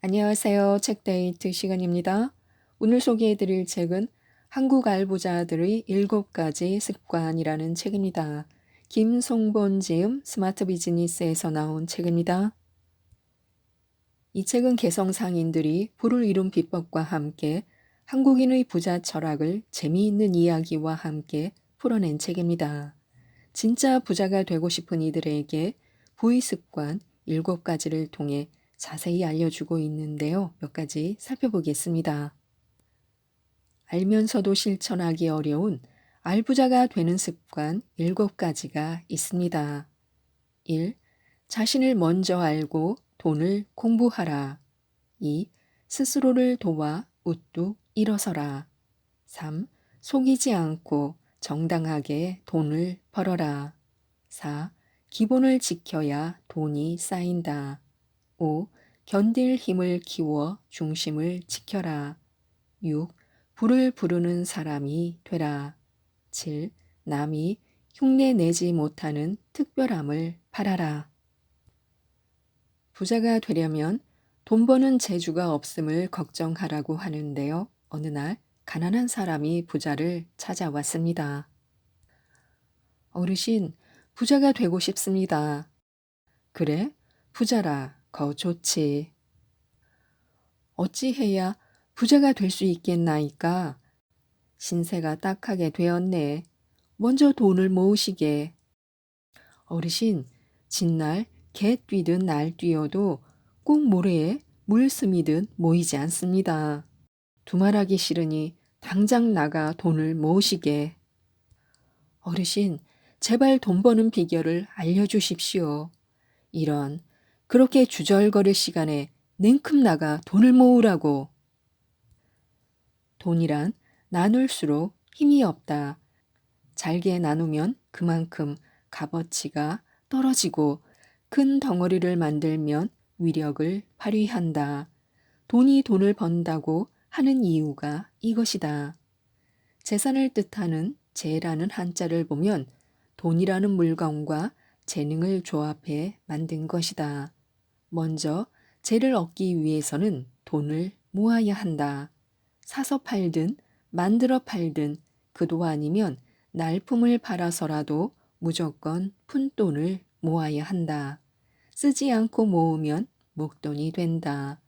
안녕하세요. 책데이트 시간입니다. 오늘 소개해드릴 책은 한국 알부자들의 7가지 습관이라는 책입니다. 김송본 지음 스마트 비즈니스에서 나온 책입니다. 이 책은 개성 상인들이 부를 이룬 비법과 함께 한국인의 부자 철학을 재미있는 이야기와 함께 풀어낸 책입니다. 진짜 부자가 되고 싶은 이들에게 부의 습관 7가지를 통해 자세히 알려주고 있는데요. 몇 가지 살펴보겠습니다. 알면서도 실천하기 어려운 알부자가 되는 습관 7가지가 있습니다. 1. 자신을 먼저 알고 돈을 공부하라. 2. 스스로를 도와 우뚝 일어서라. 3. 속이지 않고 정당하게 돈을 벌어라. 4. 기본을 지켜야 돈이 쌓인다. 5. 견딜 힘을 키워 중심을 지켜라. 6. 불을 부르는 사람이 되라. 7. 남이 흉내 내지 못하는 특별함을 바라라. 부자가 되려면 돈 버는 재주가 없음을 걱정하라고 하는데요. 어느 날 가난한 사람이 부자를 찾아왔습니다. 어르신, 부자가 되고 싶습니다. 그래? 부자라. 거 좋지. 어찌해야 부자가 될 수 있겠나이까? 신세가 딱하게 되었네. 먼저 돈을 모으시게. 어르신, 진날 개 뛰든 날 뛰어도 꼭 모래에 물 스미듯 모이지 않습니다. 두말하기 싫으니 당장 나가 돈을 모으시게. 어르신, 제발 돈 버는 비결을 알려주십시오. 이런 그렇게 주절거릴 시간에 냉큼 나가 돈을 모으라고. 돈이란 나눌수록 힘이 없다. 잘게 나누면 그만큼 값어치가 떨어지고 큰 덩어리를 만들면 위력을 발휘한다. 돈이 돈을 번다고 하는 이유가 이것이다. 재산을 뜻하는 재라는 한자를 보면 돈이라는 물건과 재능을 조합해 만든 것이다. 먼저 재를 얻기 위해서는 돈을 모아야 한다. 사서 팔든 만들어 팔든 그도 아니면 날품을 팔아서라도 무조건 푼돈을 모아야 한다. 쓰지 않고 모으면 목돈이 된다.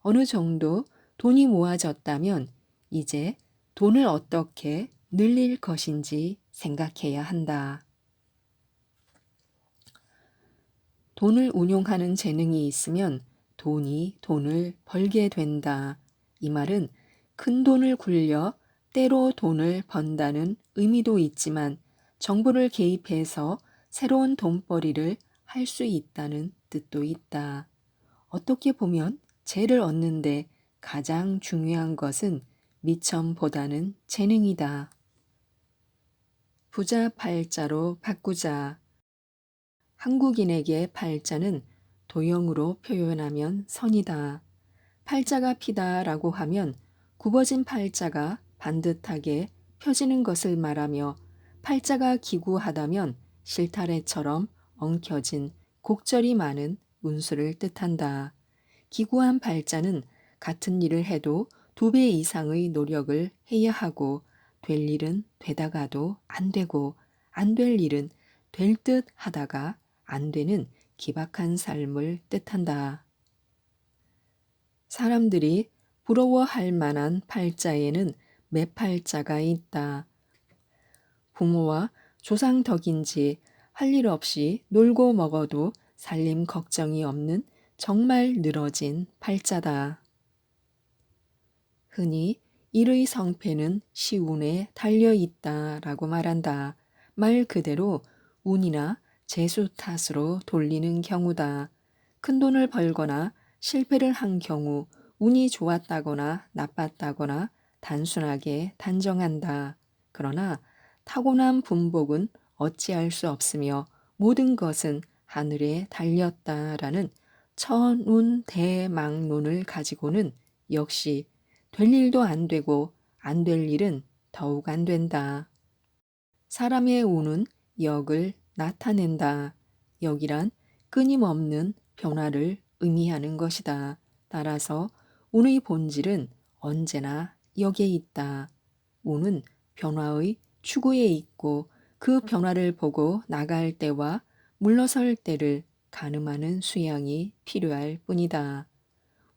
어느 정도 돈이 모아졌다면 이제 돈을 어떻게 늘릴 것인지 생각해야 한다. 돈을 운용하는 재능이 있으면 돈이 돈을 벌게 된다. 이 말은 큰 돈을 굴려 때로 돈을 번다는 의미도 있지만 정보를 개입해서 새로운 돈벌이를 할 수 있다는 뜻도 있다. 어떻게 보면 재를 얻는데 가장 중요한 것은 미천보다는 재능이다. 부자 팔자로 바꾸자. 한국인에게 팔자는 도형으로 표현하면 선이다. 팔자가 피다 라고 하면 굽어진 팔자가 반듯하게 펴지는 것을 말하며 팔자가 기구하다면 실타래처럼 엉켜진 곡절이 많은 운수를 뜻한다. 기구한 팔자는 같은 일을 해도 두 배 이상의 노력을 해야 하고 될 일은 되다가도 안 되고 안 될 일은 될 듯 하다가 안 되는 기박한 삶을 뜻한다. 사람들이 부러워할 만한 팔자에는 매팔자가 있다. 부모와 조상 덕인지 할 일 없이 놀고 먹어도 살림 걱정이 없는 정말 늘어진 팔자다. 흔히 일의 성패는 시운에 달려 있다라고 말한다. 말 그대로 운이나 재수 탓으로 돌리는 경우다. 큰 돈을 벌거나 실패를 한 경우 운이 좋았다거나 나빴다거나 단순하게 단정한다. 그러나 타고난 분복은 어찌할 수 없으며 모든 것은 하늘에 달렸다라는 천운 대망론을 가지고는 역시 될 일도 안 되고 안 될 일은 더욱 안 된다. 사람의 운은 역을 나타낸다. 역이란 끊임없는 변화를 의미하는 것이다. 따라서 운의 본질은 언제나 여기에 있다. 운은 변화의 추구에 있고 그 변화를 보고 나갈 때와 물러설 때를 가늠하는 수양이 필요할 뿐이다.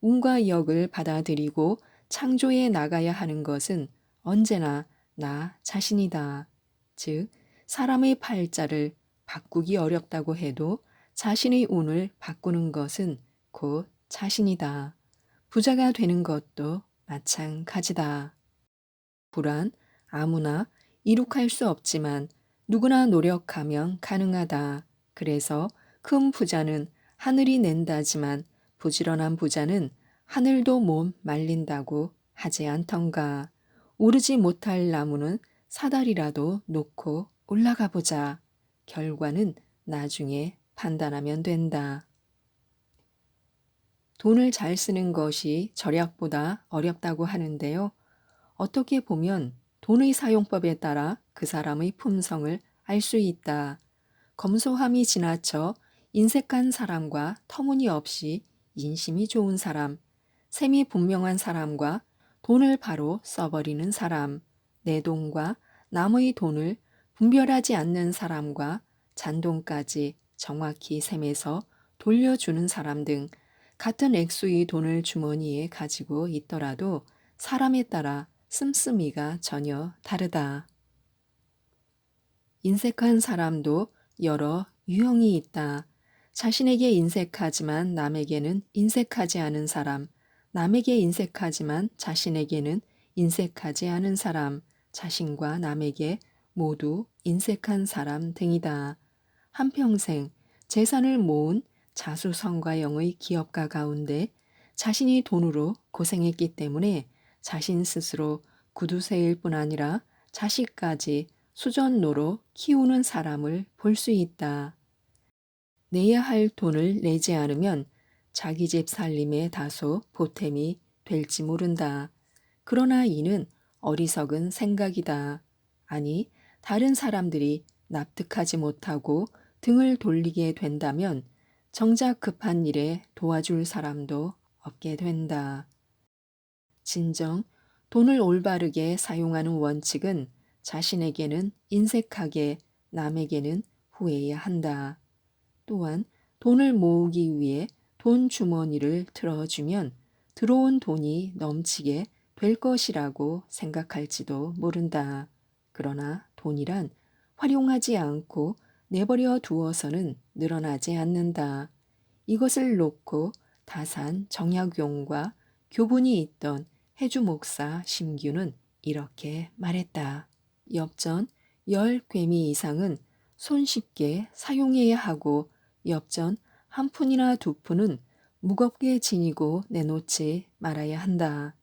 운과 역을 받아들이고 창조해 나가야 하는 것은 언제나 나 자신이다. 즉, 사람의 팔자를 바꾸기 어렵다고 해도 자신의 운을 바꾸는 것은 곧 자신이다. 부자가 되는 것도 마찬가지다. 불안, 아무나 이룩할 수 없지만 누구나 노력하면 가능하다. 그래서 큰 부자는 하늘이 낸다지만 부지런한 부자는 하늘도 못 말린다고 하지 않던가. 오르지 못할 나무는 사다리라도 놓고 올라가 보자. 결과는 나중에 판단하면 된다. 돈을 잘 쓰는 것이 절약보다 어렵다고 하는데요. 어떻게 보면 돈의 사용법에 따라 그 사람의 품성을 알 수 있다. 검소함이 지나쳐 인색한 사람과 터무니없이 인심이 좋은 사람, 셈이 분명한 사람과 돈을 바로 써버리는 사람, 내 돈과 남의 돈을 분별하지 않는 사람과 잔돈까지 정확히 셈에서 돌려주는 사람 등 같은 액수의 돈을 주머니에 가지고 있더라도 사람에 따라 씀씀이가 전혀 다르다. 인색한 사람도 여러 유형이 있다. 자신에게 인색하지만 남에게는 인색하지 않은 사람, 남에게 인색하지만 자신에게는 인색하지 않은 사람, 자신과 남에게 모두 인색한 사람 등이다. 한평생 재산을 모은 자수성가형의 기업가 가운데 자신이 돈으로 고생했기 때문에 자신 스스로 구두쇠일 뿐 아니라 자식까지 수전노로 키우는 사람을 볼 수 있다. 내야 할 돈을 내지 않으면 자기 집 살림에 다소 보탬이 될지 모른다. 그러나 이는 어리석은 생각이다. 아니, 다른 사람들이 납득하지 못하고 등을 돌리게 된다면 정작 급한 일에 도와줄 사람도 없게 된다. 진정 돈을 올바르게 사용하는 원칙은 자신에게는 인색하게 남에게는 후회해야 한다. 또한 돈을 모으기 위해 돈 주머니를 틀어주면 들어온 돈이 넘치게 될 것이라고 생각할지도 모른다. 그러나 돈이란 활용하지 않고 내버려 두어서는 늘어나지 않는다. 이것을 놓고 다산 정약용과 교분이 있던 해주 목사 심규는 이렇게 말했다. 엽전 열 괴미 이상은 손쉽게 사용해야 하고 엽전 한 푼이나 두 푼은 무겁게 지니고 내놓지 말아야 한다.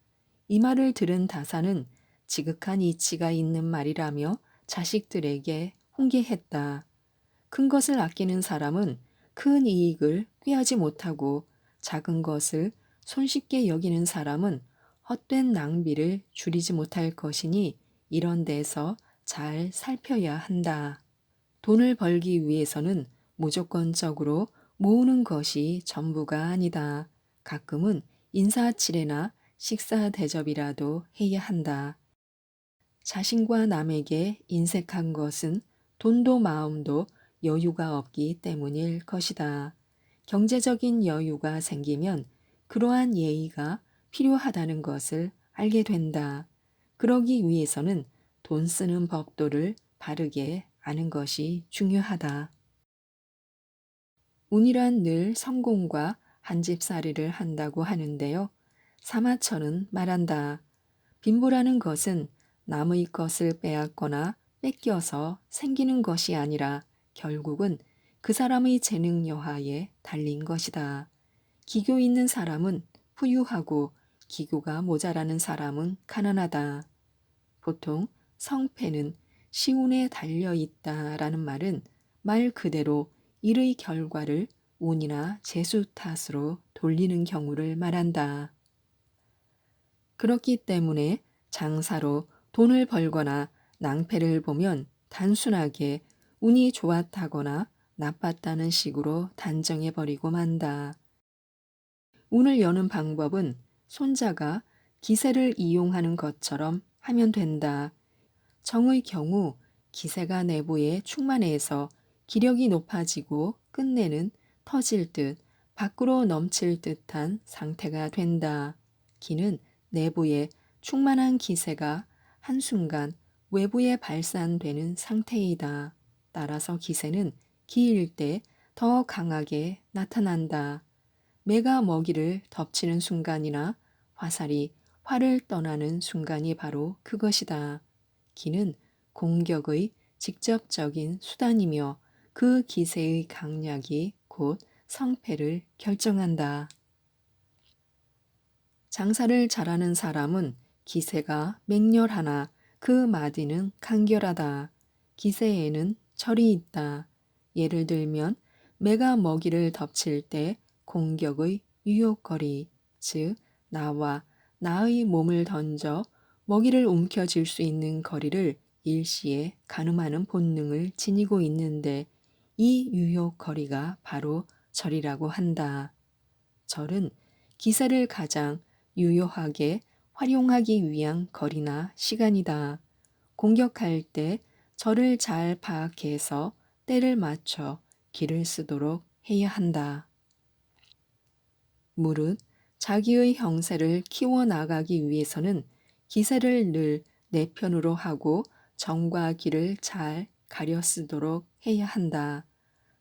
이 말을 들은 다사는 지극한 이치가 있는 말이라며 자식들에게 훈계했다. 큰 것을 아끼는 사람은 큰 이익을 꾀하지 못하고 작은 것을 손쉽게 여기는 사람은 헛된 낭비를 줄이지 못할 것이니 이런 데서 잘 살펴야 한다. 돈을 벌기 위해서는 무조건적으로 모으는 것이 전부가 아니다. 가끔은 인사치레나 식사 대접이라도 해야 한다. 자신과 남에게 인색한 것은 돈도 마음도 여유가 없기 때문일 것이다. 경제적인 여유가 생기면 그러한 예의가 필요하다는 것을 알게 된다. 그러기 위해서는 돈 쓰는 법도를 바르게 아는 것이 중요하다. 운이란 늘 성공과 한집살이를 한다고 하는데요. 사마천은 말한다. 빈부라는 것은 남의 것을 빼앗거나 뺏겨서 생기는 것이 아니라 결국은 그 사람의 재능 여하에 달린 것이다. 기교 있는 사람은 부유하고 기교가 모자라는 사람은 가난하다. 보통 성패는 시운에 달려 있다라는 말은 말 그대로 일의 결과를 운이나 재수 탓으로 돌리는 경우를 말한다. 그렇기 때문에 장사로 돈을 벌거나 낭패를 보면 단순하게 운이 좋았다거나 나빴다는 식으로 단정해버리고 만다. 운을 여는 방법은 손자가 기세를 이용하는 것처럼 하면 된다. 정의 경우 기세가 내부에 충만해서 기력이 높아지고 끝내는 터질 듯 밖으로 넘칠 듯한 상태가 된다. 기는 내부에 충만한 기세가 한순간 외부에 발산되는 상태이다. 따라서 기세는 기일 때 더 강하게 나타난다. 매가 먹이를 덮치는 순간이나 화살이 활을 떠나는 순간이 바로 그것이다. 기는 공격의 직접적인 수단이며 그 기세의 강약이 곧 성패를 결정한다. 장사를 잘하는 사람은 기세가 맹렬하나 그 마디는 간결하다. 기세에는 철이 있다. 예를 들면 매가 먹이를 덮칠 때 공격의 유혹거리, 즉 나와 나의 몸을 던져 먹이를 움켜쥘 수 있는 거리를 일시에 가늠하는 본능을 지니고 있는데 이 유혹거리가 바로 절이라고 한다. 절은 기세를 가장 유효하게 활용하기 위한 거리나 시간이다. 공격할 때 절을 잘 파악해서 때를 맞춰 길을 쓰도록 해야 한다. 무릇 자기의 형세를 키워나가기 위해서는 기세를 늘 내 편으로 하고 정과 기를 잘 가려 쓰도록 해야 한다.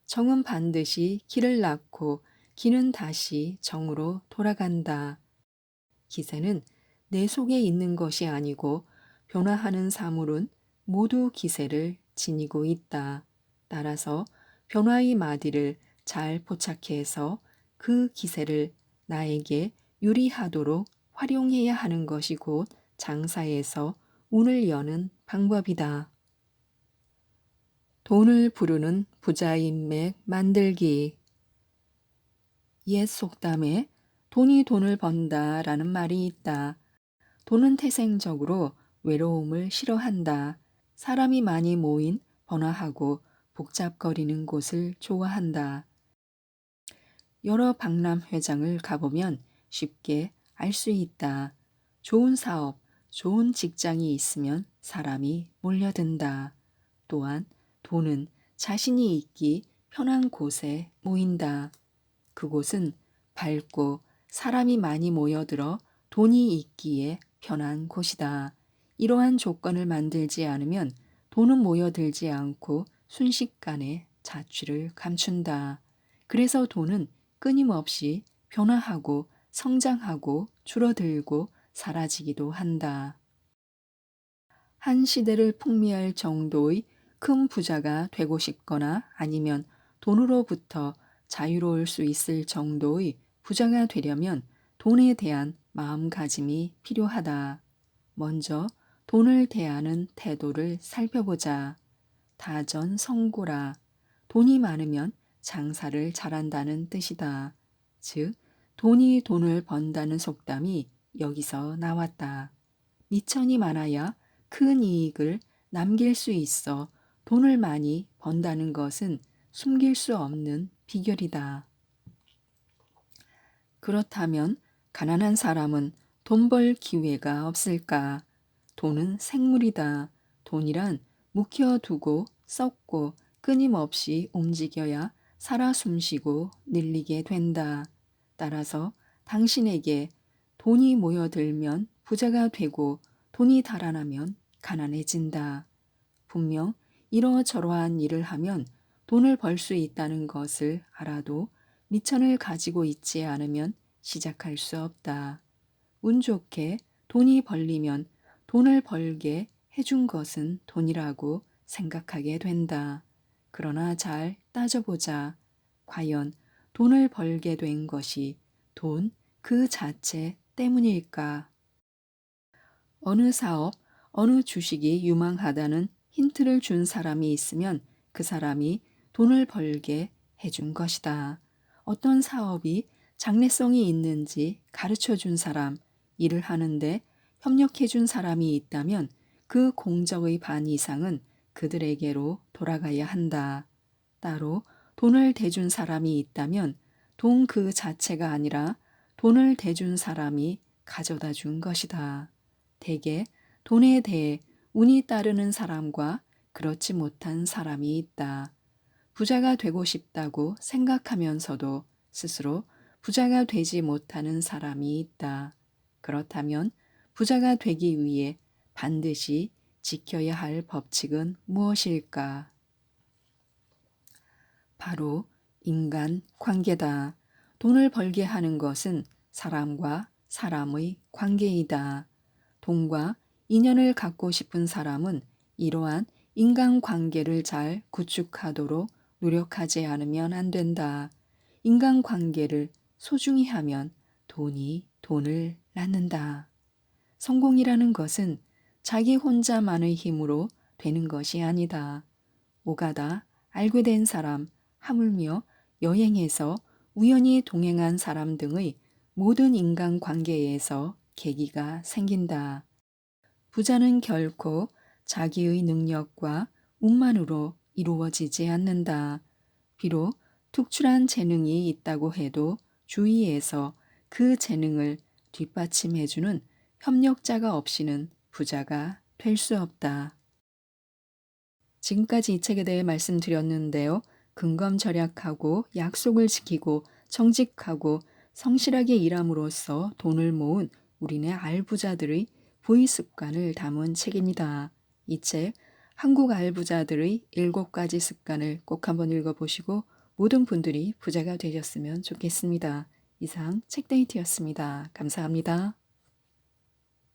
정은 반드시 기를 낳고 기는 다시 정으로 돌아간다. 기세는 내 속에 있는 것이 아니고 변화하는 사물은 모두 기세를 지니고 있다. 따라서 변화의 마디를 잘 포착해서 그 기세를 나에게 유리하도록 활용해야 하는 것이 곧 장사에서 운을 여는 방법이다. 돈을 부르는 부자 인맥 만들기 옛 속담에 돈이 돈을 번다 라는 말이 있다. 돈은 태생적으로 외로움을 싫어한다. 사람이 많이 모인 번화하고 복잡거리는 곳을 좋아한다. 여러 박람회장을 가보면 쉽게 알 수 있다. 좋은 사업, 좋은 직장이 있으면 사람이 몰려든다. 또한 돈은 자신이 있기 편한 곳에 모인다. 그곳은 밝고 사람이 많이 모여들어 돈이 있기에 편한 곳이다. 이러한 조건을 만들지 않으면 돈은 모여들지 않고 순식간에 자취를 감춘다. 그래서 돈은 끊임없이 변화하고 성장하고 줄어들고 사라지기도 한다. 한 시대를 풍미할 정도의 큰 부자가 되고 싶거나 아니면 돈으로부터 자유로울 수 있을 정도의 부자가 되려면 돈에 대한 마음가짐이 필요하다. 먼저 돈을 대하는 태도를 살펴보자. 다전성고라. 돈이 많으면 장사를 잘한다는 뜻이다. 즉, 돈이 돈을 번다는 속담이 여기서 나왔다. 미천이 많아야 큰 이익을 남길 수 있어 돈을 많이 번다는 것은 숨길 수 없는 비결이다. 그렇다면 가난한 사람은 돈 벌 기회가 없을까? 돈은 생물이다. 돈이란 묵혀두고 썩고 끊임없이 움직여야 살아 숨쉬고 늘리게 된다. 따라서 당신에게 돈이 모여들면 부자가 되고 돈이 달아나면 가난해진다. 분명 이러저러한 일을 하면 돈을 벌 수 있다는 것을 알아도 미천을 가지고 있지 않으면 시작할 수 없다. 운 좋게 돈이 벌리면 돈을 벌게 해준 것은 돈이라고 생각하게 된다. 그러나 잘 따져보자. 과연 돈을 벌게 된 것이 돈 그 자체 때문일까? 어느 사업, 어느 주식이 유망하다는 힌트를 준 사람이 있으면 그 사람이 돈을 벌게 해준 것이다. 어떤 사업이 장래성이 있는지 가르쳐 준 사람, 일을 하는데 협력해 준 사람이 있다면 그 공적의 반 이상은 그들에게로 돌아가야 한다. 따로 돈을 대준 사람이 있다면 돈 그 자체가 아니라 돈을 대준 사람이 가져다 준 것이다. 대개 돈에 대해 운이 따르는 사람과 그렇지 못한 사람이 있다. 부자가 되고 싶다고 생각하면서도 스스로 부자가 되지 못하는 사람이 있다. 그렇다면 부자가 되기 위해 반드시 지켜야 할 법칙은 무엇일까? 바로 인간 관계다. 돈을 벌게 하는 것은 사람과 사람의 관계이다. 돈과 인연을 갖고 싶은 사람은 이러한 인간 관계를 잘 구축하도록 노력하지 않으면 안 된다. 인간 관계를 소중히 하면 돈이 돈을 낳는다. 성공이라는 것은 자기 혼자만의 힘으로 되는 것이 아니다. 오가다 알게 된 사람, 하물며 여행에서 우연히 동행한 사람 등의 모든 인간 관계에서 계기가 생긴다. 부자는 결코 자기의 능력과 운만으로 이루어지지 않는다. 비록 특출한 재능이 있다고 해도 주위에서 그 재능을 뒷받침해주는 협력자가 없이는 부자가 될 수 없다. 지금까지 이 책에 대해 말씀드렸는데요. 근검 절약하고 약속을 지키고 정직하고 성실하게 일함으로써 돈을 모은 우리네 알부자들의 부의 습관을 담은 책입니다. 이 책 한국 알부자들의 일곱 가지 습관을 꼭 한번 읽어보시고 모든 분들이 부자가 되셨으면 좋겠습니다. 이상 책데이트였습니다. 감사합니다.